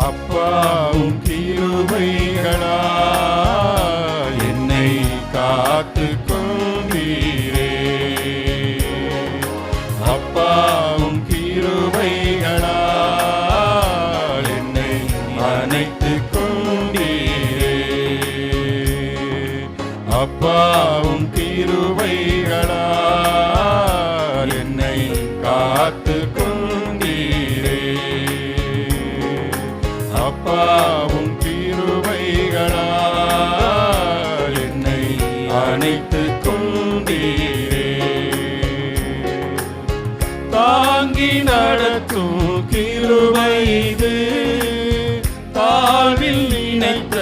அப்பாவும் கிருபைகளா என்னை காத்து கொண்டீரே அப்பாவும் கிருபைகளா என்னை அனைத்து கொண்டீரே அப்பாவும் கிருபைகளா என்னை காத்து அப்பாவும் கிருபைகளால் என்னை அணைத்து கொண்டீரே தாங்கி நடத்தும் கிருபை இது தாழ்வில் நினைத்த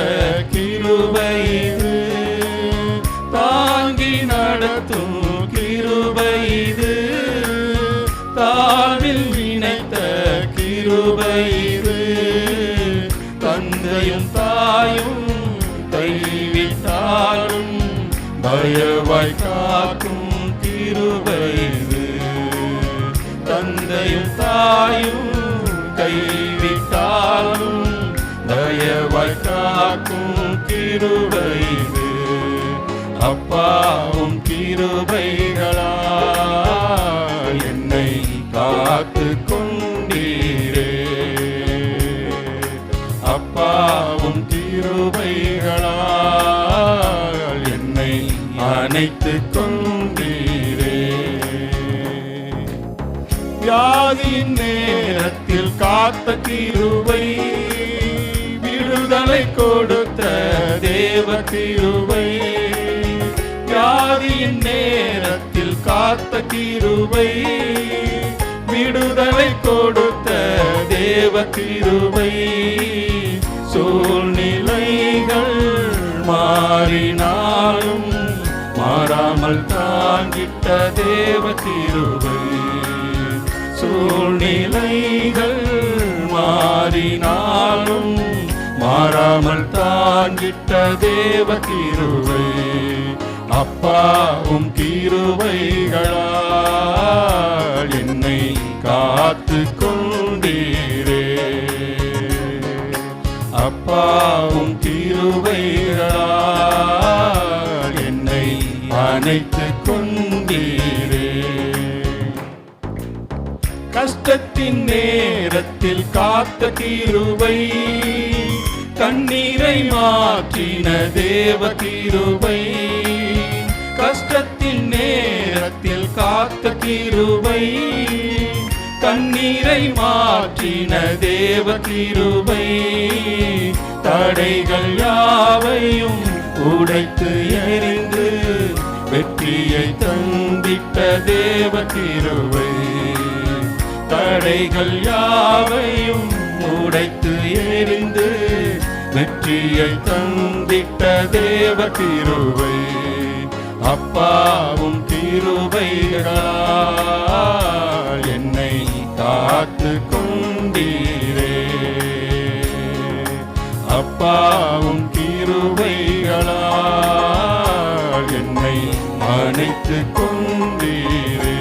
கிருபை இது தாங்கி நடத்தும் கிருபை இது தாழ்வில் நினைத்த கிருபை பயவாய் காக்கும் கிருபை தந்தையும் தாயும் கைவிட்டாலும் தயவாய் காக்கும் கிருபை அப்பாவும் திருவைகளா என்னை காத்து கொண்டீரே அப்பாவும் திருவை அணைத்து கொண்டீரே வியாதியின் நேரத்தில் காத்த கிருபை விடுதலை கொடுத்த தேவ கிருபை. வியாதியின் நேரத்தில் காத்த கிருபை விடுதலை கொடுத்த தேவ கிருபை. சூழ்நிலைகள் மாறின தாங்கிட்ட தேவ திருவை சூழ்நிலைகள் மாறினாலும் மாறாமல் தான் தாங்கிட்ட தேவ கிருபை. அப்பாவும் கிருபைகளால் என்னை காத்து கொண்டீரே அப்பாவும் கிருபைகளால் அணைத்து கொண்டீரே கஷ்டத்தின் நேரத்தில் காத்த தீருவை கண்ணீரை மாற்றின தேவ தீருவை கஷ்டத்தின் நேரத்தில் காத்த தீருவை கண்ணீரை மாற்றின தேவ கிருபை தடைகள் யாவையும் உடைத்து எறிந்து வெற்றியை தந்திட்ட தேவ திருவை தடைகள் யாவையும் உடைத்து எரிந்து வெற்றியை தந்திட்ட தேவ திருவை அப்பாவும் கிருபைகளால் என்னை காத்து கொண்டீரே. அப்பாவும் திருவை என்னை அணைத்து கொண்டீரே.